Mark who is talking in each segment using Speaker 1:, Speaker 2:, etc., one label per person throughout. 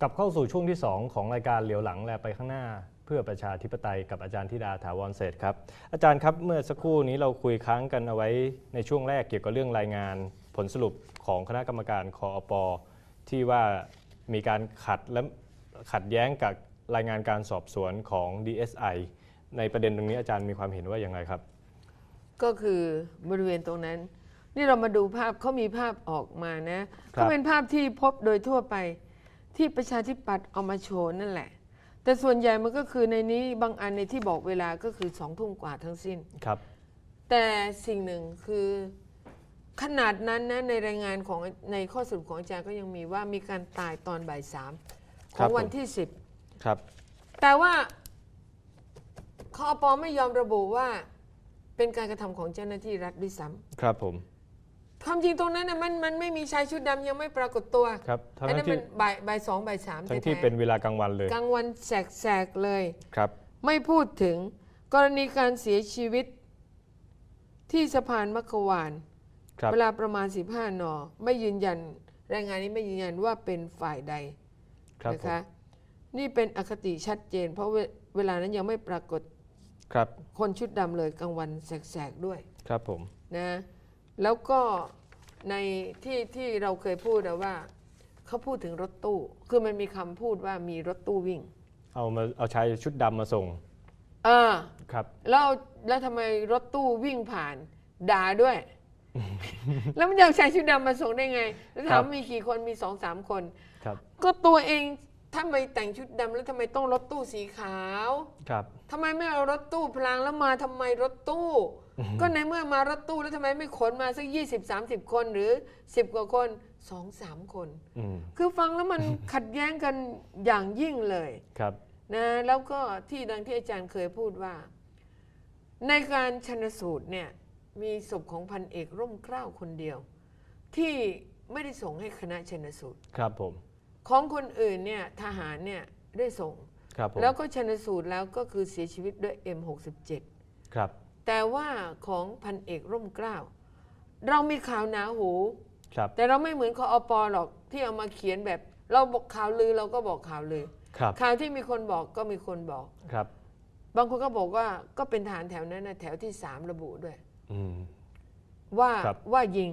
Speaker 1: กลับเข้าสู่ช่วงที่ 2 ของรายการเหลียวหลังและไปข้างหน้า เพื่อประชาธิปไตยกับอาจารย์ธิดาถาวรเศรษฐ์ครับ อาจารย์ครับเมื่อสักครู่นี้เราคุยค้างกันเอาไว้ในช่วงแรกเกี่ยวกับเรื่องรายงาน ผลสรุปของคณะกรรมการคอปที่ว่ามีการขัดและขัดแย้งกับรายงานการสอบสวนของ DSI ในประเด็นตรงนี้อาจารย์มีความเห็นว่าอย่างไรครับ
Speaker 2: ก็คือบริเวณตรงนั้น นี่เรามาดูภาพเขามีภาพออกมานะเขาเป็นภาพที่พบโดยทั่วไป ที่ประชาธิปัตย์เอามาโชว์นั่นแหละ แต่ส่วนใหญ่มันก็คือในนี้บางอันในที่บอกเวลาก็คือสองทุ่มกว่าทั้งสิ้น
Speaker 1: ครับ
Speaker 2: แต่สิ่งหนึ่งคือขนาดนั้นนะในรายงานของในข้อสรุปของอาจารย์ก็ยังมีว่ามีการตายตอนบ่ายสามข
Speaker 1: ครั
Speaker 2: อง
Speaker 1: บ
Speaker 2: วัน
Speaker 1: ผม
Speaker 2: ที่สิบ
Speaker 1: ครับ
Speaker 2: แต่ว่าคอปอไม่ยอมระบุว่าเป็นการกระทำของเจ้าหน้าที่รัฐด้วยซ้
Speaker 1: ครับผมำ
Speaker 2: ความจริงตรงนั้นนะมันมันไม่มีชายชุดดำยังไม่ปรากฏตัว
Speaker 1: ครับทั้ง
Speaker 2: อันนั้น
Speaker 1: ที่
Speaker 2: มันบ่ายบ่ายสองบ่ายสาม
Speaker 1: ทั้งที่
Speaker 2: แท้ๆ
Speaker 1: เป็นเวลากลางวันเลย
Speaker 2: กลางวันแสกๆเลย
Speaker 1: ครับ
Speaker 2: ไม่พูดถึงกรณีการเสียชีวิตที่สะพานมัคควาน
Speaker 1: ครับ
Speaker 2: เวลาประมาณ 15 น ไม่ยืนยันรายงานนี้ไม่ยืนยันว่าเป็นฝ่ายใด
Speaker 1: ครับ
Speaker 2: นะ
Speaker 1: ผม
Speaker 2: คะนี่เป็นอคติชัดเจน เพราะเวเวลานั้นยังไม่ปรากฏ
Speaker 1: ครับ
Speaker 2: คนชุดดำเลยกลางวันแสกๆด้วย
Speaker 1: ครับผม
Speaker 2: นะ แล้วก็ในที่ที่เราเคยพูดนะว่าเขาพูดถึงรถตู้ คือมันมีคำพูดว่ามีรถตู้วิ่ง
Speaker 1: เอามาเอาชายชุดดำมาส่ง
Speaker 2: เออ
Speaker 1: ครับ
Speaker 2: แล้วแล้วทำไมรถตู้วิ่งผ่านด่าด้วย แล้วมันจะเอาชายชุดดำมาส่งได้ไง แล้วถามว่ามีกี่คนมีสองสามคน
Speaker 1: ครับ
Speaker 2: ก็ตัวเองถ้าไม่แต่งชุดดำแล้วทำไมต้องรถตู้สีขาว
Speaker 1: ครับ
Speaker 2: ทำไมไม่เอารถตู้พลางแล้วมาทำไมรถตู้ ก็ในเมื่อมารถตู้แล้วทำไมไม่ขนมาสักยี่สิบสามสิบคนหรือสิบกว่าคนสองสามคน
Speaker 1: อืม
Speaker 2: คือฟังแล้วมันขัดแย้งกันอย่างยิ่งเลย
Speaker 1: ครับ
Speaker 2: นะแล้วก็ที่ดังที่อาจารย์เคยพูดว่า ในการชนสูตรเนี่ยมีศพของพันเอกร่มเกล้าคนเดียว ที่ไม่ได้ส่งให้คณะชนสูตร
Speaker 1: ครับผม
Speaker 2: ของคนอื่นเนี่ยทหารเนี่ยได้ส่ง
Speaker 1: ครับผม
Speaker 2: แล้วก็ชนสูตรแล้วก็คือเสียชีวิตด้วย M67
Speaker 1: ครับ
Speaker 2: แต่ว่าของพันเอกร่มเกล้าเรามีข่าวหนาหู
Speaker 1: ครับ
Speaker 2: แต่เราไม่เหมือนคออปอหรอกที่เอามาเขียนแบบ เราบอกข่าวลือเราก็บอกข่าวลือ
Speaker 1: ครับ
Speaker 2: ข่าวที่มีคนบอกก็มีคนบอก
Speaker 1: ครับ
Speaker 2: บางคนก็บอกว่าก็เป็นฐานแถวนั้นนะแถวที่สามระบุด้วย
Speaker 1: อืม
Speaker 2: ว่า
Speaker 1: ครับ
Speaker 2: ว่ายิง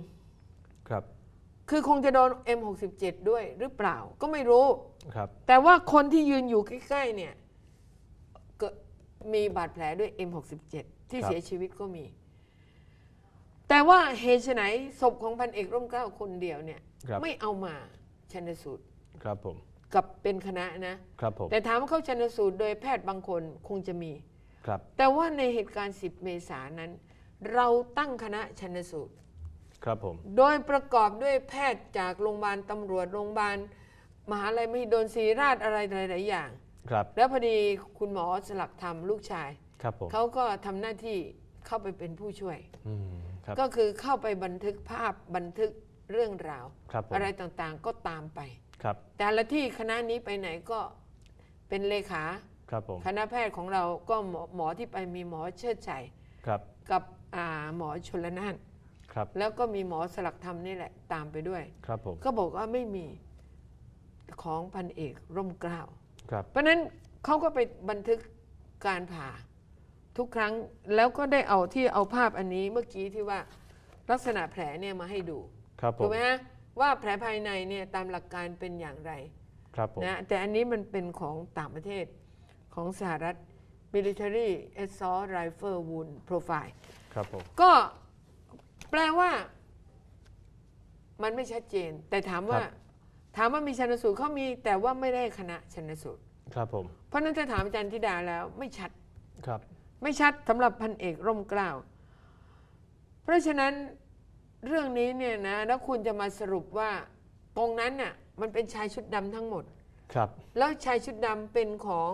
Speaker 1: ครับ
Speaker 2: คือคงจะโดน M67 ด้วยหรือเปล่าก็ไม่รู้
Speaker 1: ครับ
Speaker 2: แต่ว่าคนที่ยืนอยู่ใกล้ๆเนี่ยก็มีบาดแผลด้วย M67 ที่
Speaker 1: ครับ
Speaker 2: เสียชีวิตก็มี แต่ว่าเหตุไฉนศพของพันเอกร่มเกล้าคนเดียวเนี่ย
Speaker 1: ครับ
Speaker 2: ไม่เอามาชันสูตร
Speaker 1: ครับผม
Speaker 2: กับเป็นคณะนะ
Speaker 1: ครับผม
Speaker 2: แต่ถามว่าเขาชันสูตรโดยแพทย์บางคนคงจะมี
Speaker 1: ครับ
Speaker 2: แต่ว่าในเหตุการณ์ 10 เมษายนนั้น เราตั้งคณะชันสูตร
Speaker 1: ครับผม
Speaker 2: โดยประกอบด้วยแพทย์จากโรงพยาบาลตำรวจโรงพยาบาลมหาลัยมหิดลศรีราชอะไรหลายๆอย่าง
Speaker 1: ครับ
Speaker 2: แล้วพอดีคุณหมอสลักธรรมลูกชาย
Speaker 1: ครับผม
Speaker 2: เขาก็ทำหน้าที่เข้าไปเป็นผู้ช่วย
Speaker 1: อืมครับ
Speaker 2: ก็คือเข้าไปบันทึกภาพบันทึกเรื่องราว
Speaker 1: ครับผม
Speaker 2: อะไรต่างๆก็ตามไป
Speaker 1: ครับ
Speaker 2: แต่ละที่คณะนี้ไปไหนก็เป็นเลขา
Speaker 1: ครับผม
Speaker 2: คณะแพทย์ของเราก็หมอหมอที่ไปมีหมอเชิดชัย
Speaker 1: ครับ
Speaker 2: กับอ่าหมอชลนาน
Speaker 1: ครับ
Speaker 2: แล้วก็มีหมอสลักธรรมนี่แหละตามไปด้วย
Speaker 1: ครับผม
Speaker 2: ก็บอกว่าไม่มีของพันเอกร่มเกล้า
Speaker 1: ครับ
Speaker 2: เพราะฉะนั้นเขาก็ไปบันทึกการผ่า ทุกครั้งแล้วก็ได้เอาที่เอาภาพอันนี้เมื่อกี้ที่ว่าลักษณะแผลเนี่ยมาให้ดู
Speaker 1: ครับผ
Speaker 2: ถูก
Speaker 1: ม
Speaker 2: ไหมฮะว่าแผลภายในเนี่ยตามหลักการเป็นอย่างไร
Speaker 1: ครับผม
Speaker 2: นะแต่อันนี้มันเป็นของต่างประเทศของสหรัฐ military assault rifle wound profile
Speaker 1: ครับผม
Speaker 2: ก็แปลว่า มันไม่ชัดเจน แต่ถามว่า ถามว่ามีชันสูตรเขามีแต่ว่าไม่ได้คณะชันสูตร
Speaker 1: ครับผม
Speaker 2: เพราะฉะนั้นถ้าถามอาจารย์ธิดาแล้วไม่ชัด
Speaker 1: ครับ
Speaker 2: ไม่ชัดสำหรับพันเอกร่มเกล้าเพราะฉะนั้นเรื่องนี้เนี่ยนะแล้วคุณจะมาสรุปว่าตรงนั้นน่ะมันเป็นชายชุดดำทั้งหมด
Speaker 1: ครับ
Speaker 2: แล้วชายชุดดำเป็นของ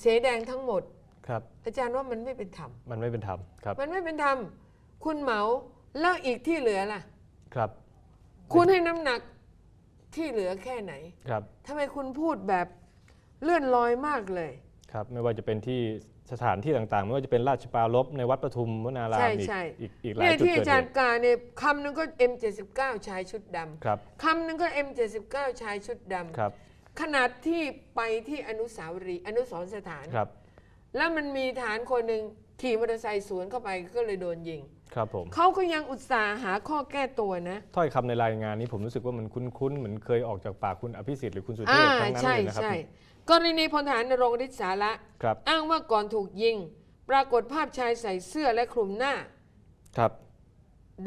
Speaker 2: เสแดงทั้งหมด
Speaker 1: ครับ
Speaker 2: อาจารย์ว่ามันไม่เป็นธรรม
Speaker 1: มันไม่เป็นธรรม ครับ
Speaker 2: มันไม่เป็นธรรม คุณเหมาแล้วอีกที่เหลือล่ะ
Speaker 1: ครับ
Speaker 2: คุณให้น้ำหนักที่เหลือแค่ไหน
Speaker 1: ครับ
Speaker 2: ทำไมคุณพูดแบบเลื่อนลอยมากเลย
Speaker 1: ครับ ไม่ว่าจะเป็นที่ สถานที่ต่างๆ ไม่ว่าจะเป็นราชปรารภในวัดปทุมวนาราม
Speaker 2: ใช่
Speaker 1: อีก
Speaker 2: ใช่
Speaker 1: อีกอีกหลา
Speaker 2: เนี่ยย
Speaker 1: จุด
Speaker 2: ที่
Speaker 1: เกิ
Speaker 2: อา
Speaker 1: ด
Speaker 2: จาร
Speaker 1: เห
Speaker 2: ย์
Speaker 1: ตุ
Speaker 2: กาเนี่ยคำหนึงก็ M79 ชายชุดดำ
Speaker 1: ครับ
Speaker 2: คำหนึงก็ M79 ชายชุดดำ
Speaker 1: ครับ
Speaker 2: ขนาดที่ไปที่อนุสาวรีย์อนุสรณ์สถาน
Speaker 1: ครับ
Speaker 2: แล้วมันมีฐานคนหนึ่งขี่มอเตอร์ไซค์สวนเข้าไปก็เลยโดนยิง
Speaker 1: ครับผม
Speaker 2: เขาก็ยังอุตส่าห์หาข้อแก้ตัวนะ
Speaker 1: ถ้อยคำในรายงานนี้ผมรู้สึกว่ามันคุ้นๆเหมือนเคยออกจากปากคุณอภิสิทธิ์หรือคุณสุเท
Speaker 2: อ่า
Speaker 1: พทั้งนั้น
Speaker 2: ใช่
Speaker 1: เลยนะครับ
Speaker 2: ใช่กรณีพลทหารนรงค์ฤทธิ์สาระ
Speaker 1: ครับ
Speaker 2: อ้างว่าก่อนถูกยิง ปรากฏภาพชายใส่เสื้อและคลุมหน้า
Speaker 1: ครับ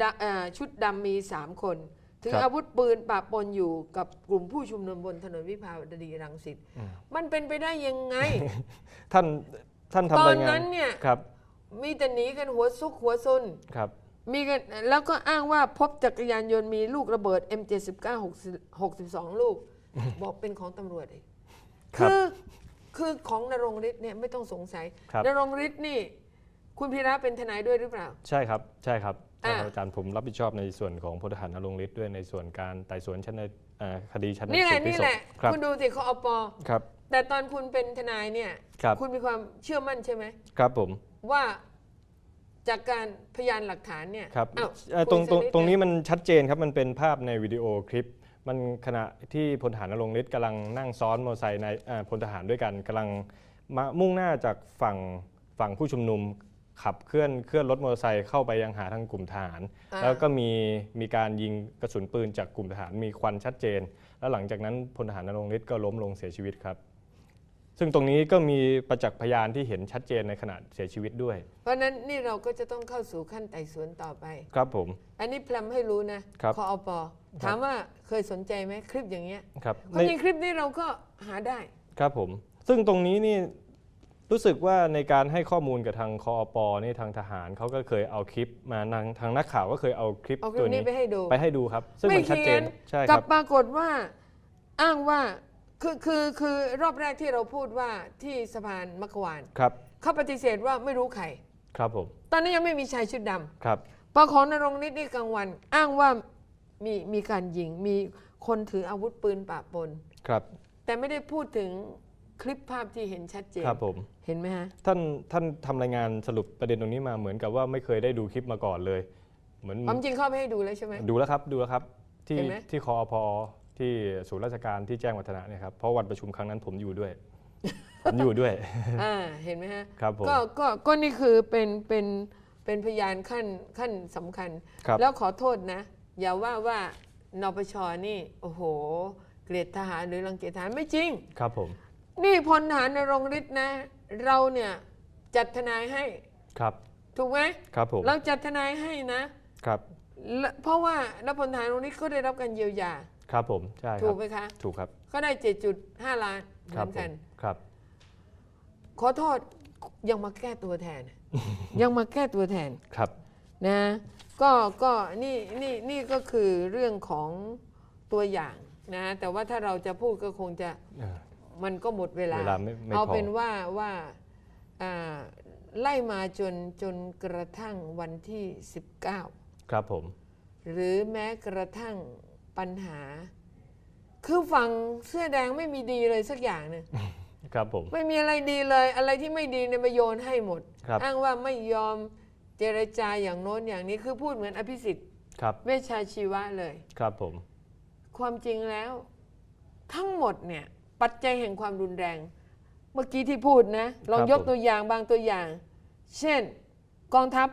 Speaker 2: ดะเอ่อชุดดำมีสามคนถือ
Speaker 1: ครับ
Speaker 2: อาวุธปืนปะปนอยู่กับกลุ่มผู้ชุมนุมบนถนนวิภาวดีรังสิต
Speaker 1: อืม
Speaker 2: มันเป็นไปได้ยังไง
Speaker 1: ท่านท่าน
Speaker 2: ตอ
Speaker 1: ทำ
Speaker 2: น
Speaker 1: รายงา
Speaker 2: นั้นนเนี่ย
Speaker 1: ครับ
Speaker 2: มีแต่หนีกันหัวซุกหัวซุน
Speaker 1: ครับ
Speaker 2: มีกันแล้วก็อ้างว่าพบจักรยานยนต์มีลูกระเบิด M79 60 62 ลูก บอกเป็นของตำรวจเอง
Speaker 1: ครับ
Speaker 2: คือคือของนรงฤทธิ์เนี่ยไม่ต้องสงสัย
Speaker 1: ครับ
Speaker 2: นรงฤทธิ์นี่ คุณพีระเป็นทนายด้วยหรือเปล่า
Speaker 1: ใช่ครับ ใช่ครับ
Speaker 2: อ่า
Speaker 1: ท่านอาจารย์ผมรับผิดชอบในส่วนของพลทหารนรงค์ฤทธิ์ด้วยในส่วนการไต่สวนชั้นในเอ่อคดีชั้น
Speaker 2: นี่แหละ
Speaker 1: สูตรพลิ
Speaker 2: นี่
Speaker 1: กศ
Speaker 2: แห
Speaker 1: พ
Speaker 2: ละ
Speaker 1: ครับ
Speaker 2: คุณดูสิเขาเอาปอ
Speaker 1: ครับ
Speaker 2: แต่ตอนคุณเป็นทนายเนี่ย
Speaker 1: ครับ
Speaker 2: ณมีความเชื่อมั่นใช่ไหม
Speaker 1: ครับผม
Speaker 2: ว่าจากการพยานหลักฐานเนี่ย
Speaker 1: ครับ
Speaker 2: อ้าว
Speaker 1: เอ่อตรง
Speaker 2: คุย
Speaker 1: ตรง
Speaker 2: สักด
Speaker 1: ตรงนี้
Speaker 2: ห
Speaker 1: มันชัดเจนครับมันเป็นภาพในวิดีโอคลิป มันขณะที่พลทหารนรงค์ฤทธิ์กำลังนั่งซ้อนมอเตอร์ไซค์ในเอ่อพลทหารด้วยกันกำลังมามุ่งหน้าจากฝั่งฝั่งผู้ชุมนุมขับเคลื่อนเคลื่อนรถมอเตอร์ไซค์เข้าไปยังหาทางกลุ่มทหาร
Speaker 2: อ่า
Speaker 1: แล้วก็มีมีการยิงกระสุนปืนจากกลุ่มทหารมีควันชัดเจน แล้วหลังจากนั้นพลทหารนรงค์ฤทธิ์ก็ล้มลงเสียชีวิตครับ ซึ่งตรงนี้ก็มีประจักษ์พยานที่เห็นชัดเจนในขณะเสียชีวิตด้วย
Speaker 2: เพราะฉะนั้นนี่เราก็จะต้องเข้าสู่ขั้นไต่สวนต่อไป
Speaker 1: ครับผม
Speaker 2: อันนี้พลำให้รู้นะครับคอปถามว่าเคยสนใจไหมคลิปอย่างเงี้ย
Speaker 1: ครับ
Speaker 2: ความจริงคลิปนี้เราก็หาได้
Speaker 1: ครับผม ซึ่งตรงนี้นี่รู้สึกว่าในการให้ข้อมูลกับทางคอปนี่ทางทหารเขาก็เคยเอาคลิปมาทางทางนักข่าวก็เคยเอาคลิป
Speaker 2: เอาคลิ
Speaker 1: ตั
Speaker 2: ป
Speaker 1: ว
Speaker 2: นี้
Speaker 1: นี้
Speaker 2: ไปให้ดู
Speaker 1: ไปให้ดูครับ ซึ่ง
Speaker 2: ไม่
Speaker 1: มันชัดเจน
Speaker 2: เขียน
Speaker 1: ใช่ค
Speaker 2: กั
Speaker 1: รั
Speaker 2: บบปรากฏว่าอ้างว่า คือคือคือรอบแรกที่เราพูดว่าที่สะพานมักขวาน
Speaker 1: ครับ
Speaker 2: เขาปฏิเสธว่าไม่รู้ใคร
Speaker 1: ครับผม
Speaker 2: ตอนนี้ยังไม่มีชายชุดดำ
Speaker 1: ครับ
Speaker 2: พอของนรงค์นิดนี่กลางวัน อ้างว่ามีมีการยิง มีคนถืออาวุธปืนปะปน
Speaker 1: ครับ
Speaker 2: แต่ไม่ได้พูดถึงคลิปภาพที่เห็นชัดเจน
Speaker 1: ครับผม
Speaker 2: เห็นไหมฮะ
Speaker 1: ท่านท่านทำรายงานสรุปประเด็นตรงนี้มาเหมือนกับว่าไม่เคยได้ดูคลิปมาก่อนเลย เหมือน
Speaker 2: ความจริงเข้าไปให้ดูแล้วใช่ไหม
Speaker 1: ดูแล้วครับ ดูแล้วครับ ที่
Speaker 2: เห็นไหม
Speaker 1: ที่คอพ ที่ศูนย์ราชการที่แจ้งวัฒนะเนี่ยครับเพราะวันประชุมครั้งนั้นผมอยู่ด้วย ผมอยู่ด้วย
Speaker 2: อ่าเห็นไหมฮะ
Speaker 1: ครับผม
Speaker 2: ก็ก็ก็นี่คือเป็นเป็นเป็นพยานขั้นขั้นสำคัญ
Speaker 1: ครับ
Speaker 2: แล้วขอโทษนะ อย่าว่าว่านปชนี่ โอ้โห เกลียดทหารหรือรังเกียจทหารไม่จริง
Speaker 1: ครับผม
Speaker 2: นี่พลทหารนรงค์ฤทธิ์นะ เราเนี่ยจัดทนายให้
Speaker 1: ครับ
Speaker 2: ถูกไหม
Speaker 1: ครับผม
Speaker 2: เราจัดทนายให้นะ ครับและเพราะว่านักพลทหารนรงค์ฤทธิ์ก็ได้รับการเยียวยา
Speaker 1: ครับผมใช่ค
Speaker 2: ถู
Speaker 1: รั
Speaker 2: ก
Speaker 1: บ
Speaker 2: ไหมคะ
Speaker 1: ถูกครับ
Speaker 2: เขาได้ 7.5 ล้านเห
Speaker 1: ครั
Speaker 2: มื
Speaker 1: บ
Speaker 2: อน
Speaker 1: ผ
Speaker 2: กัน
Speaker 1: มครับ
Speaker 2: ขอโทษยังมาแก้ตัวแทน ยังมาแก้ตัวแทน
Speaker 1: ครับ
Speaker 2: นะก็ก็นี่นี่นี่ก็คือเรื่องของตัวอย่างนะแต่ว่าถ้าเราจะพูดก็คงจะ
Speaker 1: เออ
Speaker 2: มันก็หมดเวลา
Speaker 1: เวลาไม่ไม่
Speaker 2: เอา
Speaker 1: พอ
Speaker 2: เป็นว่าว่าอ่าไล่มาจนจนกระทั่งวันที่ 19
Speaker 1: ครับผม
Speaker 2: หรือแม้กระทั่ง ปัญหา คือฝั่งเสื้อแดงไม่มีดีเลยสักอย่างหนึง
Speaker 1: ครับผม
Speaker 2: ไม่มีอะไรดีเลย อะไรที่ไม่ดีเนี่ยมาโยนให้หมด
Speaker 1: ครับ
Speaker 2: อ้างว่าไม่ยอมเจรจาอย่างโน้นอย่างนี้คือพูดเหมือนอภิสิทธิ์
Speaker 1: ครับ
Speaker 2: เวชชาชีวะเลย
Speaker 1: ครับผม
Speaker 2: ความจริงแล้ว ทั้งหมดเนี่ย ปัจจัยแห่งความรุนแรง เมื่อกี้ที่พูดนะลองยกตัวอย่างบางตัวอย่าง เช่น กองทัพ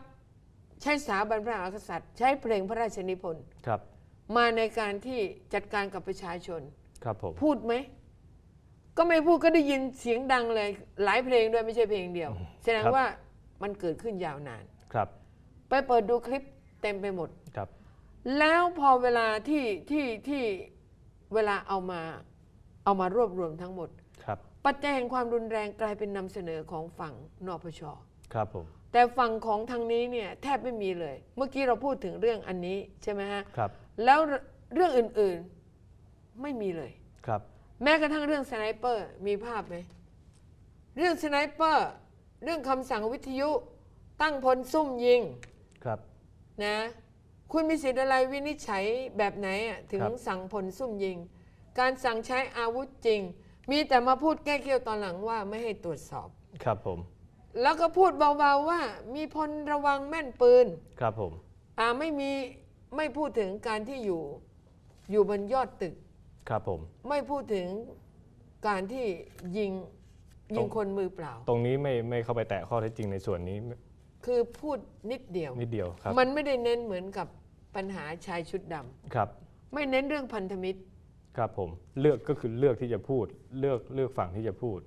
Speaker 2: ใช้สถาบันพระมหากษัตริย์ ใช้เพลงพระราชนิพนธ์
Speaker 1: ครับ
Speaker 2: มาในการที่จัดการกับประชาชน
Speaker 1: ครับผม
Speaker 2: พูดไหม ก็ไม่พูดก็ได้ยินเสียงดังเลย หลายเพลงด้วยไม่ใช่เพลงเดียว แสดงว่ามันเกิดขึ้นยาวนาน
Speaker 1: ครับ
Speaker 2: ไปเปิดดูคลิปเต็มไปหมด
Speaker 1: ครับ
Speaker 2: แล้วพอเวลาที่ที่ที่เวลาเอามาเอามารวบรวมทั้งหมด
Speaker 1: ครับ
Speaker 2: ปัจจัยแห่งความรุนแรงกลายเป็นนำเสนอของฝั่งนปช
Speaker 1: ครับผม
Speaker 2: แต่ฝั่งของทางนี้เนี่ยแทบไม่มีเลย เมื่อกี้เราพูดถึงเรื่องอันนี้ใช่ไหมฮะ
Speaker 1: ครับ
Speaker 2: แล้วเรื่องอื่นๆไม่มีเลย
Speaker 1: ครับ
Speaker 2: แม้กระทั่งเรื่องสไนเปอร์มีภาพไหมเรื่องสไนเปอร์เรื่องคำสั่งวิทยุตั้งพลซุ่มยิง
Speaker 1: ครับ
Speaker 2: นะ คุณมีสิทธิ์อะไรวินิจฉัยแบบไหนอะถึง
Speaker 1: ครับ
Speaker 2: สั่งพลซุ่มยิง การสั่งใช้อาวุธจริง มีแต่มาพูดแก้เกี้ยวตอนหลังว่าไม่ให้ตรวจสอบ
Speaker 1: ครับผม
Speaker 2: แล้วก็พูดเบาๆว่ามีพลระวังแม่นปืน
Speaker 1: ครับผม
Speaker 2: อ่าไม่มี ไม่พูดถึงการที่อยู่อยู่บนยอดตึก
Speaker 1: ครับผม
Speaker 2: ไม่พูดถึงการที่ยิงยิงคนมือเปล่า
Speaker 1: ตรงนี้ไม่ไม่เข้าไปแตะข้อเท็จจริงในส่วนนี้
Speaker 2: คือพูดนิดเดียว
Speaker 1: นิดเดียวครับ
Speaker 2: มันไม่ได้เน้นเหมือนกับปัญหาชายชุดดำ
Speaker 1: ครับ
Speaker 2: ไม่เน้นเรื่องพันธมิตร
Speaker 1: ครับผม เลือกก็คือเลือกที่จะพูด เลือกเลือกฝั่งที่จะพูด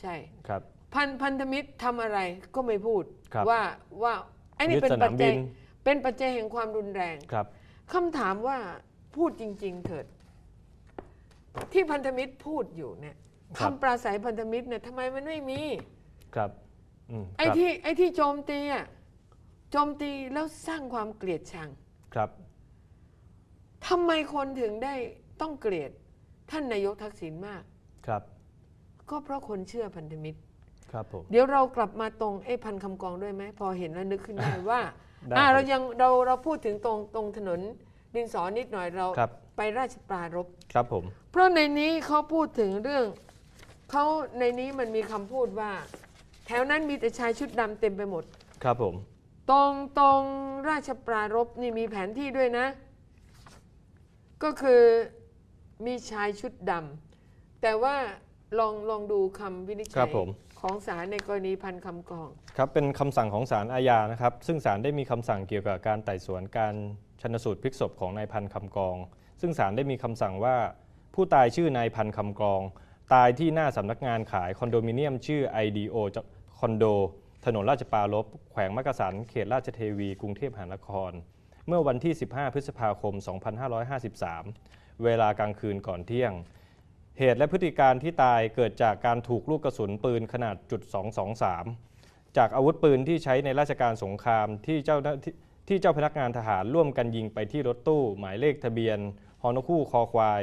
Speaker 2: ใช่
Speaker 1: ครับ
Speaker 2: พันพันธมิตรทำอะไรก็ไม่พูด
Speaker 1: ครับ
Speaker 2: ว่าว่าไอ้นี่
Speaker 1: ยึด
Speaker 2: เป็น
Speaker 1: ส
Speaker 2: ปั
Speaker 1: นา
Speaker 2: จ
Speaker 1: ม
Speaker 2: จั
Speaker 1: บิ
Speaker 2: ย
Speaker 1: น
Speaker 2: เป็นปัจจัยแห่งความรุนแรง
Speaker 1: ครับ
Speaker 2: คำถามว่าพูดจริง ๆ เถิด ที่พันธมิตรพูดอยู่เนี่ย
Speaker 1: ครับ
Speaker 2: คำปราศัยพันธมิตรเนี่ยทำไมมันไม่มี
Speaker 1: ครับอืม
Speaker 2: ไอ้
Speaker 1: ครับ
Speaker 2: ที่ไอ้ที่โจมตีอะโจมตีแล้วสร้างความเกลียดชัง
Speaker 1: ครับ
Speaker 2: ทำไมคนถึงได้ต้องเกลียดท่านนายกทักษิณมาก
Speaker 1: ครับ
Speaker 2: ก็เพราะคนเชื่อพันธมิตร
Speaker 1: ครับผม
Speaker 2: เดี๋ยวเรากลับมาตรงไอ้พันคำกองด้วยไหม พอเห็นแล้วนึกขึ้นได้ว่า
Speaker 1: ได้
Speaker 2: อ่า
Speaker 1: ครับ
Speaker 2: เรายังเราเราพูดถึงตรงตรงถนนดินสอนิดหน่อยเรา
Speaker 1: ครับ
Speaker 2: ไปราชปรารภ
Speaker 1: ครับผม
Speaker 2: เพราะในนี้เขาพูดถึงเรื่องเขาในนี้มันมีคำพูดว่า แถวนั้นมีแต่ชายชุดดำเต็มไปหมด
Speaker 1: ครับผม
Speaker 2: ตรงตรงราชปรารภนี่มีแผนที่ด้วยนะ ก็คือมีชายชุดดำแต่ว่าลองลองดูคำวินิจ
Speaker 1: ค
Speaker 2: ฉั
Speaker 1: รั
Speaker 2: ย
Speaker 1: บผม
Speaker 2: ของศาลในกรณีพันคำกอง
Speaker 1: ครับเป็นคำสั่งของศาลอาญานะครับ ซึ่งศาลได้มีคำสั่งเกี่ยวกับการไต่สวนการชนสูตรพลิกศพของนายพันคำกอง ซึ่งศาลได้มีคำสั่งว่า ผู้ตายชื่อนายพันคำกอง ตายที่หน้าสำนักงานขายคอนโดมิเนียมชื่อ IDO คอนโด ถนนราชปารภแขวงมักกะสันเขตราชเทวี กรุงเทพมหานคร เมื่อวันที่ 15 พฤษภาคม 2553 เวลากลางคืนก่อนเที่ยง เหตุและพฤติการที่ตายเกิดจากการถูกลูกกระสุนปืนขนาดจุด223 จากอาวุธปืนที่ใช้ในราชการสงครามที่เจ้าที่ที่เจ้าพนักงานทหารร่วมกันยิงไปที่รถตู้ หมายเลขทะเบียนฮอนคู่คอควาย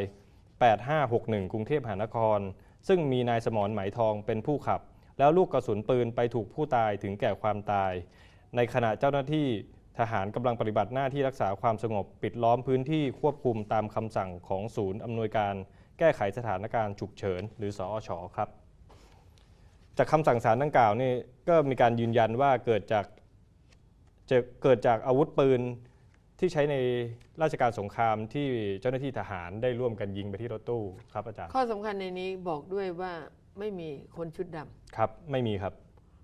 Speaker 1: 8561 กรุงเทพมหานคร ซึ่งมีนายสมรไหมทองเป็นผู้ขับ แล้วลูกกระสุนปืนไปถูกผู้ตายถึงแก่ความตาย ในขณะเจ้าหน้าที่ทหารกำลังปฏิบัติหน้าที่รักษาความสงบ ปิดล้อมพื้นที่ควบคุมตามคำสั่งของศูนย์อำนวยการ แก้ไขสถานการณ์ฉุกเฉิน หรือสอชครับ จากคำสั่งศาลดังกล่าวนี่ก็มีการยืนยันว่าเกิดจากจะเกิดจากอาวุธปืนที่ใช้ในราชการสงครามที่เจ้าหน้าที่ทหารได้ร่วมกันยิงไปที่รถตู้ครับอาจารย์
Speaker 2: ข้อสำคัญในนี้บอกด้วยว่าไม่มีคนชุดดำ
Speaker 1: ครับไม่มีครับ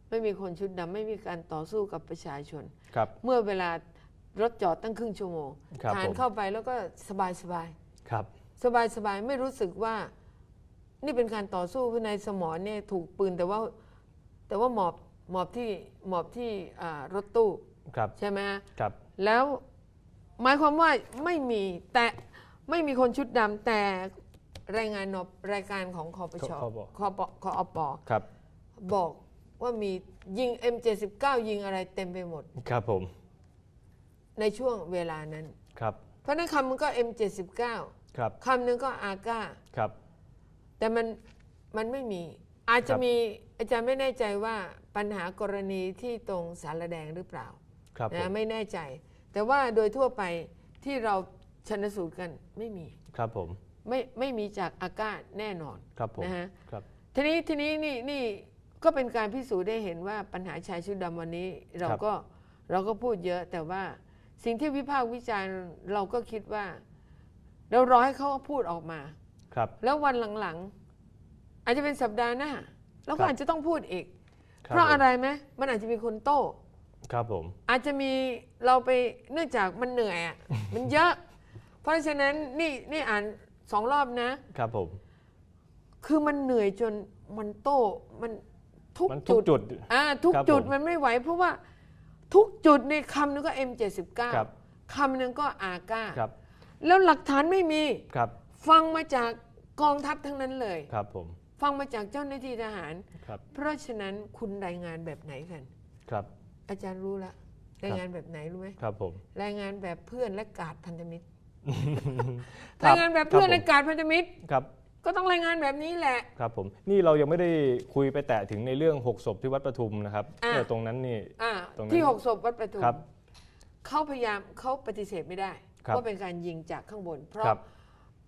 Speaker 2: ไม่มีคนชุดดำไม่มีการต่อสู้กับประชาชน
Speaker 1: ครับ
Speaker 2: เมื่อเวลารถจอดตั้งครึ่งชั่วโมง
Speaker 1: ครับ
Speaker 2: ทหาร
Speaker 1: ผม
Speaker 2: เข้าไปแล้วก็สบายสบาย
Speaker 1: ครับ
Speaker 2: สบายสบายไม่รู้สึกว่า นี่เป็นการต่อสู้เพราะนายสมรเนี่ยถูกปืนแต่ว่าแต่ว่าหมอบหมอบที่หมอบที่อ่ารถตู้
Speaker 1: ครับ
Speaker 2: ใช่ไหมฮะ
Speaker 1: ครับ
Speaker 2: แล้วหมายความว่าไม่มีแต่ไม่มีคนชุดดำแต่รายงานนบรายการของคอปช
Speaker 1: คอป
Speaker 2: คอปคอป
Speaker 1: ครับ
Speaker 2: บอกว่ามียิง M79 ยิงอะไรเต็มไปหมด
Speaker 1: ครับผม
Speaker 2: ในช่วงเวลานั้น
Speaker 1: ครับ
Speaker 2: เพราะฉะนั้นคำมันก็ M79
Speaker 1: ครับ
Speaker 2: คำหนึ่งก็อาก้า
Speaker 1: ครับ
Speaker 2: แต่มันมันไม่มี อาจจะ
Speaker 1: ครับ
Speaker 2: มีอาจารย์ไม่แน่ใจว่าปัญหากรณีที่ตรงสารแดงหรือเปล่า
Speaker 1: ครับผม
Speaker 2: นะไม่แน่ใจ แต่ว่าโดยทั่วไปที่เราชนสูตรกันไม่มี
Speaker 1: ครับผม
Speaker 2: ไม่ไม่มีจากอาก้าแน่นอน
Speaker 1: ครับผม
Speaker 2: นะฮะ
Speaker 1: ครับ
Speaker 2: ทีนี้ทีนี้นี่นี่ก็เป็นการพิสูจน์ได้เห็นว่าปัญหาชายชุดดำวันนี้ เราก็เราก็พูดเยอะแต่ว่าสิ่งที่วิพากษ์วิจารณ์เราก็คิดว่า เรารอให้เขาพูดออกมา
Speaker 1: ครับ
Speaker 2: แล้ววันหลังๆ อาจจะเป็นสัปดาห์หน้าเรา
Speaker 1: ค
Speaker 2: ก็
Speaker 1: รับ
Speaker 2: อาจจะต้องพูดอีก
Speaker 1: คบ
Speaker 2: เพราะ
Speaker 1: ผม
Speaker 2: อะไรไหมมันอาจจะมีคนโต้
Speaker 1: ครับผม
Speaker 2: อาจจะมีเราไปเนื่องจากมันเหนื่อยอะ มันเยอะ เพราะฉะนั้นนี่นี่อ่านสองรอบนะ
Speaker 1: ครับผม
Speaker 2: คือมันเหนื่อยจนมันโต้มันทุก
Speaker 1: มันทุ
Speaker 2: จุ
Speaker 1: ก
Speaker 2: ด
Speaker 1: จุด
Speaker 2: อ่าทุก
Speaker 1: ครับ
Speaker 2: จุด
Speaker 1: ผม
Speaker 2: มันไม่ไหว เพราะว่าทุกจุดในคำนึงก็ M79
Speaker 1: ครับ
Speaker 2: คำนึงก็อาก้า
Speaker 1: ครับ
Speaker 2: แล้วหลักฐานไม่มี
Speaker 1: ครับ
Speaker 2: ฟังมาจากกองทัพทั้งนั้นเลย
Speaker 1: ครับผม
Speaker 2: ฟังมาจากเจ้าหน้าที่ทหาร
Speaker 1: ครับ
Speaker 2: เพราะฉะนั้นคุณรายงานแบบไหนกัน
Speaker 1: ครับ
Speaker 2: อาจารย์รู้ละรายงานแบบไหนรู้ไหม
Speaker 1: ครับผม
Speaker 2: รายงานแบบเพื่อนและกาดพันธมิตร
Speaker 1: ครั
Speaker 2: รา
Speaker 1: บ
Speaker 2: ยงานแบบเพื่อน
Speaker 1: ครับผม
Speaker 2: และกาดพันธมิตร
Speaker 1: ครับ
Speaker 2: ก็ต้องรายงานแบบนี้แหละ
Speaker 1: ครับผมนี่เรายังไม่ได้คุยไปแตะถึงในเรื่อง 6 ศพที่วัดประทุมนะครับ
Speaker 2: อะ
Speaker 1: เออตรงนั้นนี่
Speaker 2: อ่า
Speaker 1: ตรงนั้น
Speaker 2: ที่หกศพวัดประทุม
Speaker 1: ครับ
Speaker 2: เขาพยายามเขาปฏิเสธไม่ได้
Speaker 1: ครับ
Speaker 2: ว่าเป็นการยิงจากข้างบน เพราะ
Speaker 1: ครับ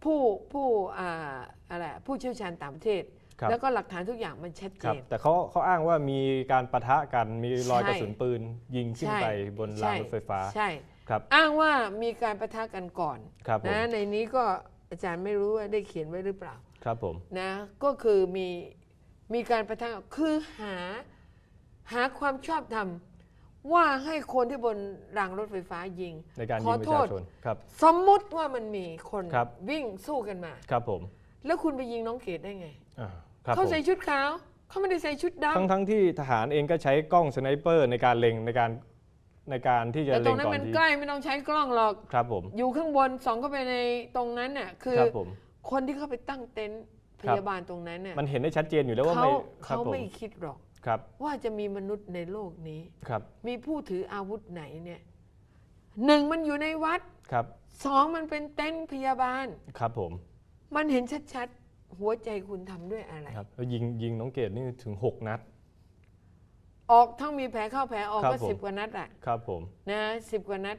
Speaker 2: ผู้ผู้อ่าอะไรผู้เชี่ยวชาญต่างประเทศ
Speaker 1: ครับ
Speaker 2: แล้วก็หลักฐานทุกอย่างมันชัดเจ
Speaker 1: ครับ
Speaker 2: น
Speaker 1: แต่เขาเขาอ้างว่ามีการปะทะกันมีรอย
Speaker 2: ใช่
Speaker 1: กระสุนปืน ยิงขึ้น
Speaker 2: ใช่
Speaker 1: ไปบนรางรถไฟฟ้า
Speaker 2: ใช่
Speaker 1: ครับ
Speaker 2: อ้างว่ามีการประทะกันก่อน
Speaker 1: ครับผม
Speaker 2: นะในนี้ก็อาจารย์ไม่รู้ว่าได้เขียนไว้หรือเปล่า
Speaker 1: ครับผม
Speaker 2: นะก็คือมีมีการประทะคือหาหาความชอบธรรม ว่าให้คนที่บนรางรถไฟฟ้ายิง
Speaker 1: ในการ
Speaker 2: ข
Speaker 1: ยิ
Speaker 2: อง
Speaker 1: ประ
Speaker 2: โท
Speaker 1: ชา
Speaker 2: ษ
Speaker 1: ชนครับ
Speaker 2: สมมุติว่ามันมีคน
Speaker 1: ครับ
Speaker 2: วิ่งสู้กันมา
Speaker 1: ครับผม
Speaker 2: แล้วคุณไปยิงน้องเกดได้ไง
Speaker 1: อ่าครับ
Speaker 2: เขา
Speaker 1: ผม
Speaker 2: ใส่ชุดขาวเขาไม่ได้ใส่ชุดด
Speaker 1: ทั้งทั้งที่ทหารเองก็ใช้กล้องสไนเปอร์ในการเล็งในการในการที่ำจะ
Speaker 2: แต่ต
Speaker 1: เล็
Speaker 2: รงงนั้น
Speaker 1: ก่อน
Speaker 2: มัน
Speaker 1: ที่
Speaker 2: ใกล้ไม่ต้องใช้กล้องหรอก
Speaker 1: ครับผม
Speaker 2: อยู่ข้างบนส่องเข้าไปในตรงนั้นน่ะคือ
Speaker 1: ครับผม
Speaker 2: คนที่เข้าไปตั้งเต็นท์พ
Speaker 1: ครับ
Speaker 2: ยาบาลตรงนั้นน่ะ
Speaker 1: มันเห็นได้ชัดเจนอยู่แล้วว่า
Speaker 2: เขา
Speaker 1: ไม่ครั
Speaker 2: เขา
Speaker 1: บผม
Speaker 2: ไม่คิดหรอก
Speaker 1: ครับ
Speaker 2: ว่าจะมีมนุษย์ในโลกนี้
Speaker 1: ครับ
Speaker 2: มีผู้ถืออาวุธไหนเนี่ยหนึ่งมันอยู่ในวัด
Speaker 1: ครับ
Speaker 2: สองมันเป็นเต็นท์พยาบาล
Speaker 1: ครับผม
Speaker 2: มันเห็นชัดๆ หัวใจคุณทำด้วยอะไร
Speaker 1: ครับแล้วยิงยิงน้องเกดนี่ถึง 6 นัด
Speaker 2: ออกทั้งมีแผลเข้าแผลออก
Speaker 1: ครับ
Speaker 2: ก็
Speaker 1: ผม
Speaker 2: สิบกว่านัดอะ
Speaker 1: ครับผม
Speaker 2: นะสิบกว่านัด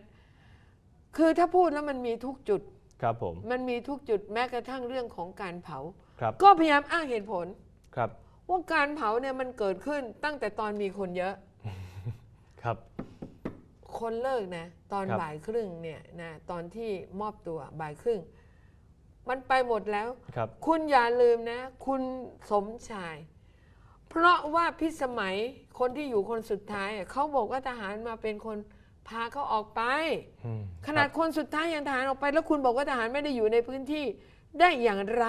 Speaker 2: คือถ้าพูดแล้วมันมีทุกจุด
Speaker 1: ครับผม
Speaker 2: มันมีทุกจุดแม้กระทั่งเรื่องของการเผา
Speaker 1: ครับ
Speaker 2: ก็พยายามอ้างเหตุผล
Speaker 1: ครับ
Speaker 2: ว่าการเผาเนี่ยมันเกิดขึ้นตั้งแต่ตอนมีคนเยอะ
Speaker 1: ครับ
Speaker 2: คนเลิกนะ ตอน
Speaker 1: ครับ
Speaker 2: บ่ายครึ่งเนี่ยนะตอนที่มอบตัวบ่ายครึ่ง มันไปหมดแล้ว
Speaker 1: ครับ
Speaker 2: คุณอย่าลืมนะ คุณสมชาย เพราะว่าพิสมัยคนที่อยู่คนสุดท้ายอะเขาบอกว่าทหารมาเป็นคนพาเขาออกไป
Speaker 1: อืม
Speaker 2: ขนาดคนสุดท้ายยังทหารออกไป แล้วคุณบอกว่าทหารไม่ได้อยู่ในพื้นที่ได้อย่างไร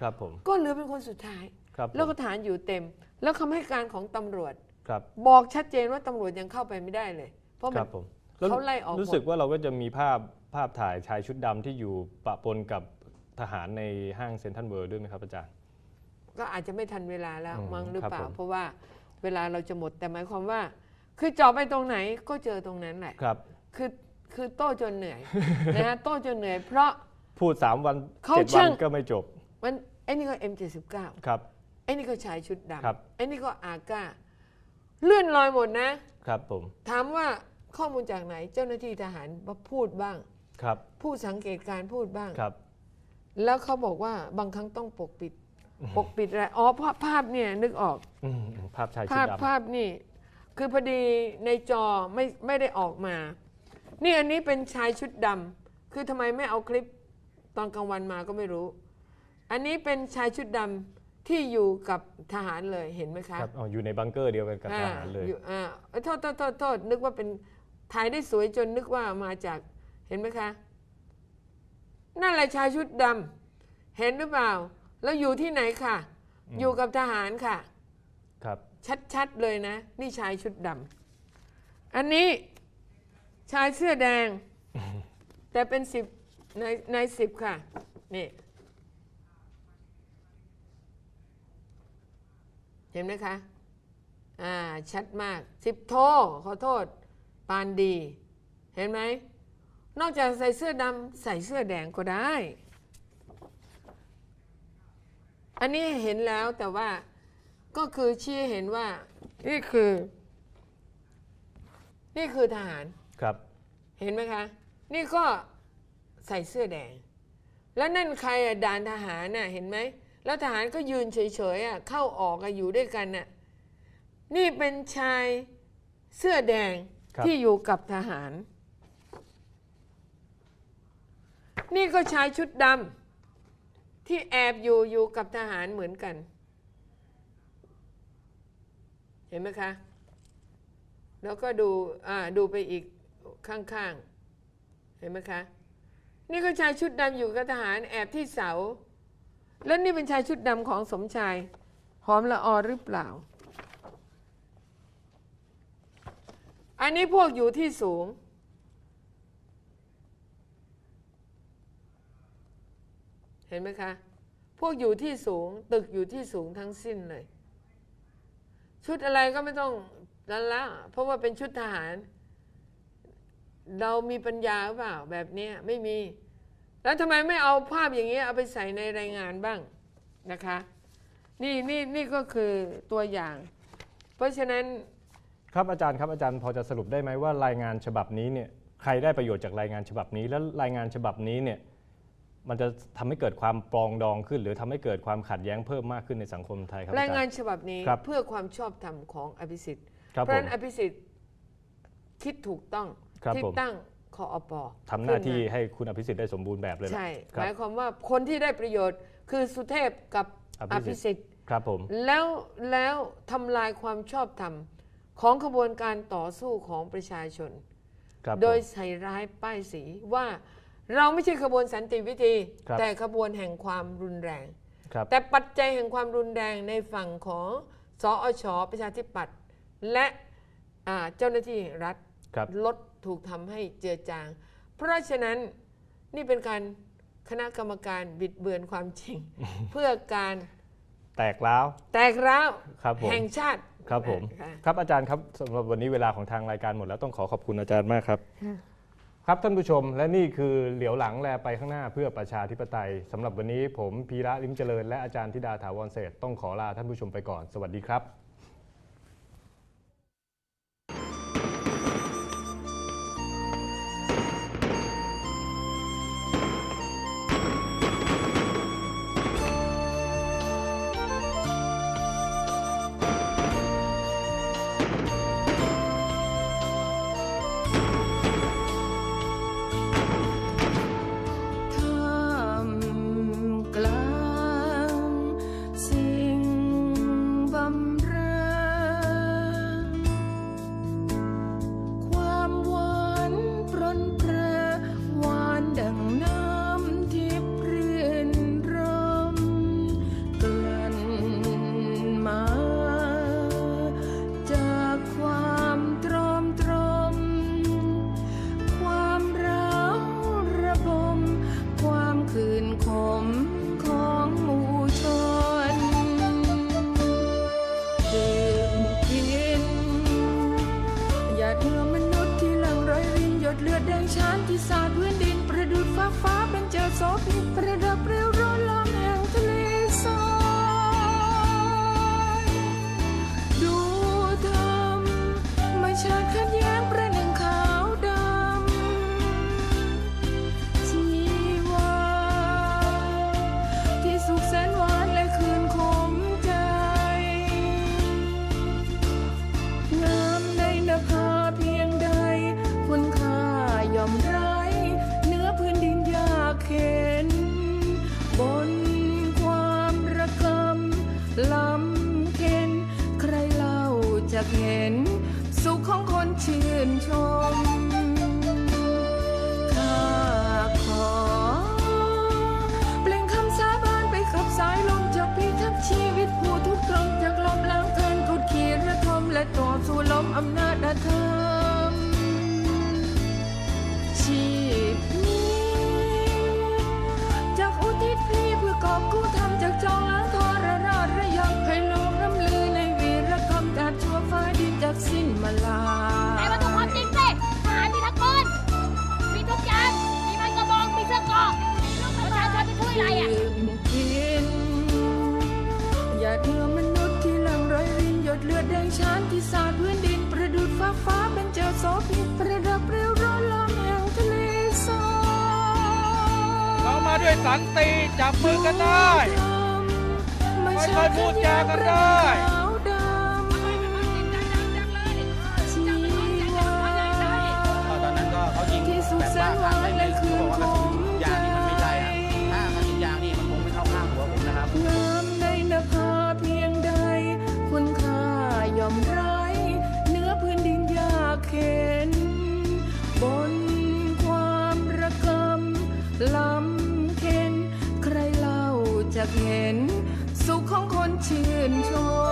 Speaker 1: ครับผม
Speaker 2: ก็เหลือเป็นคนสุดท้าย
Speaker 1: ครับผม
Speaker 2: แล้วก็ทหารอยู่เต็ม แล้วคำให้การของตำรวจ
Speaker 1: ครับ
Speaker 2: บอกชัดเจนว่าตำรวจยังเข้าไปไม่ได้เลย เพราะ
Speaker 1: ค
Speaker 2: มั
Speaker 1: รั
Speaker 2: น
Speaker 1: บผมแล้ว
Speaker 2: เขาไล่ออก
Speaker 1: รู้สึกว่าเราก็จะมีภาพภาพถ่ายชายชุดดำที่อยู่ปะปนกับทหารในห้างเซ็นทรัลเวิลด์ด้วยไหมครับอาจารย์
Speaker 2: ก็อาจจะไม่ทันเวลาแล้ว
Speaker 1: อืม
Speaker 2: มั้งหรือ
Speaker 1: ครับ
Speaker 2: เปล่า
Speaker 1: ผม
Speaker 2: เพราะว่าเวลาเราจะหมดแต่หมายความว่า คือเจาะไปตรงไหนก็เจอตรงนั้นแหละ
Speaker 1: ครับ
Speaker 2: คือคือโต้จนเหนื่อยนะฮะโต้จนเหนื่อย เพราะ
Speaker 1: พูด 3 วัน
Speaker 2: เขา
Speaker 1: เจ็ดวั
Speaker 2: ช่าง
Speaker 1: นก็ไม่จบ
Speaker 2: มันไอ้นี่ก็ M79
Speaker 1: ครับ
Speaker 2: ไอ้นี่ก็ชายชุด
Speaker 1: ครับ
Speaker 2: ดำไอ้นี่ก็อาก้า เลื่อนลอยหมดนะ
Speaker 1: ครับผม
Speaker 2: ถามว่าข้อมูลจากไหนเจ้าหน้าที่ทหารมาพูดบ้าง
Speaker 1: ครับ
Speaker 2: ผู้สังเกตการณ์พูดบ้าง
Speaker 1: ครับ
Speaker 2: แล้วเขาบอกว่าบางครั้งต้องปกปิด ปกปิดอะไรอ๋อภาพภาพเนี่ยนึกออก
Speaker 1: อืมภาพชายชุ
Speaker 2: ภา
Speaker 1: ด
Speaker 2: พ
Speaker 1: ดำ
Speaker 2: ภาพนี่ คือพอดีในจอไม่ไม่ได้ออกมา นี่อันนี้เป็นชายชุดดำคือทำไมไม่เอาคลิปตอนกลางวันมาก็ไม่รู้ อันนี้เป็นชายชุดดำ ที่อยู่กับทหารเลยเห็นไหมคะ
Speaker 1: ครับอ๋ออยู่ในบังเกอร์เดียวกันกับทหารเลย
Speaker 2: อ่อยู่อ่าเอ้ยโทษโทษโทษโทษนึกว่าเป็นถ่ายได้สวยจนนึกว่ามาจากเห็นไหมคะ นั่นแหละชายชุดดำเห็นหรือเปล่า แล้วอยู่ที่ไหนค่ะ อยู่กับทหารค่ะ
Speaker 1: ครับ
Speaker 2: ชัดๆเลยนะ นี่ชายชุดดำอันนี้ชายเสื้อแดง แต่เป็นสิบในในสิบค่ะนี่ ห็นไหมคะอ่าชัดมากสิบโทขอโทษ ปานดี เห็นไหม นอกจากใส่เสื้อดำใส่เสื้อแดงก็ได้ อันนี้เห็นแล้วแต่ว่าก็คือชี้ให้เห็นว่า นี่คือ นี่คือทหาร
Speaker 1: ครับ
Speaker 2: เห็นไหมคะ นี่ก็ใส่เสื้อแดง แล้วนั่นใครอะด่านทหารน่ะเห็นไหม แล้วทหารก็ยืนเฉยๆอะเข้าออกอะอยู่ด้วยกันน่ะนี่เป็นชายเสื้อแดง
Speaker 1: ครับ
Speaker 2: ที่อยู่กับทหาร นี่ก็ชายชุดดำที่แอบอยู่อยู่กับทหารเหมือนกัน เห็นไหมคะ แล้วก็ดูอ่าดูไปอีกข้างๆ เห็นไหมคะ นี่ก็ชายชุดดำอยู่กับทหารแอบที่เสา แล้วนี่เป็นชายชุดดำของสมชาย หอมละออหรือเปล่า อันนี้พวกอยู่ที่สูง เห็นไหมคะ พวกอยู่ที่สูง ตึกอยู่ที่สูงทั้งสิ้นเลย ชุดอะไรก็ไม่ต้องนั่นละ เพราะว่าเป็นชุดทหาร เรามีปัญญาหรือเปล่าแบบนี้ไม่มี แล้วทำไมไม่เอาภาพอย่างเงี้ยเอาไปใส่ในรายงานบ้างนะคะ นี่นี่นี่ก็คือตัวอย่าง เพราะฉะนั้น
Speaker 1: ครับอาจารย์ครับอาจารย์พอจะสรุปได้ไหมว่ารายงานฉบับนี้เนี่ยใครได้ประโยชน์จากรายงานฉบับนี้ แล้วรายงานฉบับนี้เนี่ยมันจะทำให้เกิดความปรองดองขึ้น หรือทำให้เกิดความขัดแย้งเพิ่มมากขึ้นในสังคมไทยครับอจ
Speaker 2: ราย
Speaker 1: ย์
Speaker 2: งานฉบับนี้
Speaker 1: ครับ
Speaker 2: เพื่อความชอบธรรมของอภิสิทธิ์
Speaker 1: ครับ
Speaker 2: เพราะ
Speaker 1: ผ
Speaker 2: ฉะ
Speaker 1: ม
Speaker 2: นั้นอภิสิทธิ์คิดถูกต้อง
Speaker 1: ครับ
Speaker 2: ที่
Speaker 1: ผม
Speaker 2: ตั้ง คออป
Speaker 1: ทำหน้าที่
Speaker 2: ขึ้ม
Speaker 1: ให้คุณอภิสิทธิ์ได้สมบูรณ์แบบเลยล่ะ
Speaker 2: ใช่
Speaker 1: ครั
Speaker 2: ห
Speaker 1: บ
Speaker 2: มายความว่าคนที่ได้ประโยชน์คือสุเทพกับ
Speaker 3: อ
Speaker 2: อ
Speaker 3: ภิ
Speaker 2: ภิ
Speaker 3: สิ
Speaker 2: สิ
Speaker 3: ท
Speaker 2: ท
Speaker 3: ธิ์
Speaker 2: ธิ์
Speaker 3: ครับผม
Speaker 2: แล้วแล้วทำลายความชอบธรรมของขบวนการต่อสู้ของประชาชน
Speaker 3: ครับผม
Speaker 2: โดยใส่ร้ายป้ายสีว่าเราไม่ใช่ขบวนสันติวิธี
Speaker 3: ครับ
Speaker 2: แต่ขบวนแห่งความรุนแรง
Speaker 3: ครับ
Speaker 2: แต่ปัจจัยแห่งความรุนแรงในฝั่งของสอชประชาธิปัตย์และอ่าเจ้าหน้าที่รัฐ
Speaker 3: ครับ
Speaker 2: ลด ถูกทำให้เจือจาง เพราะฉะนั้นนี่เป็นการคณะกรรมการบิดเบือนความจริง เพื่อการ
Speaker 3: แตกร้าว
Speaker 2: แตกร้าว
Speaker 3: ครับผม
Speaker 2: แห่งชาติ
Speaker 3: ครับผม
Speaker 2: ค่ะ
Speaker 3: ครับอาจารย์ครับสำหรับวันนี้เวลาของทางรายการหมดแล้วต้องขอขอบคุณอาจารย์มากครับครับท่านผู้ชมและนี่คือเหลียวหลังแลไปข้างหน้าเพื่อประชาธิปไตยสำหรับวันนี้ผมพีระลิมเจริญและอาจารย์ธิดาถาวรเศรษฐ์ต้องขอลาท่านผู้ชมไปก่อนสวัสดีครับ จะเห็น สุขของคนชื่นชม ข้าขอ เปล่งคำสาบานไปขับสายลมจากพิทักษ์ชีวิตผู้ทุกข์ทรมจากลมล้างเกินกดขี่ระทมและต่อสู่ลมอำนาจอาธา
Speaker 4: อะไรอะ
Speaker 2: กิน
Speaker 3: อย่าเหงื่อมนุษย์ที่ลังร้อยรินหยดเลือดแดงชานที่สาดพื้นดิน ประดุดฟ้าฟ้าเป็นเจ้าโซพิษประดับเร็วร้อนลมแห่งทะเลสา
Speaker 5: บเรามาด้วยสันติจับมือกันได้
Speaker 3: ไม่ค่อยพูดจา
Speaker 5: กันได้
Speaker 3: 心中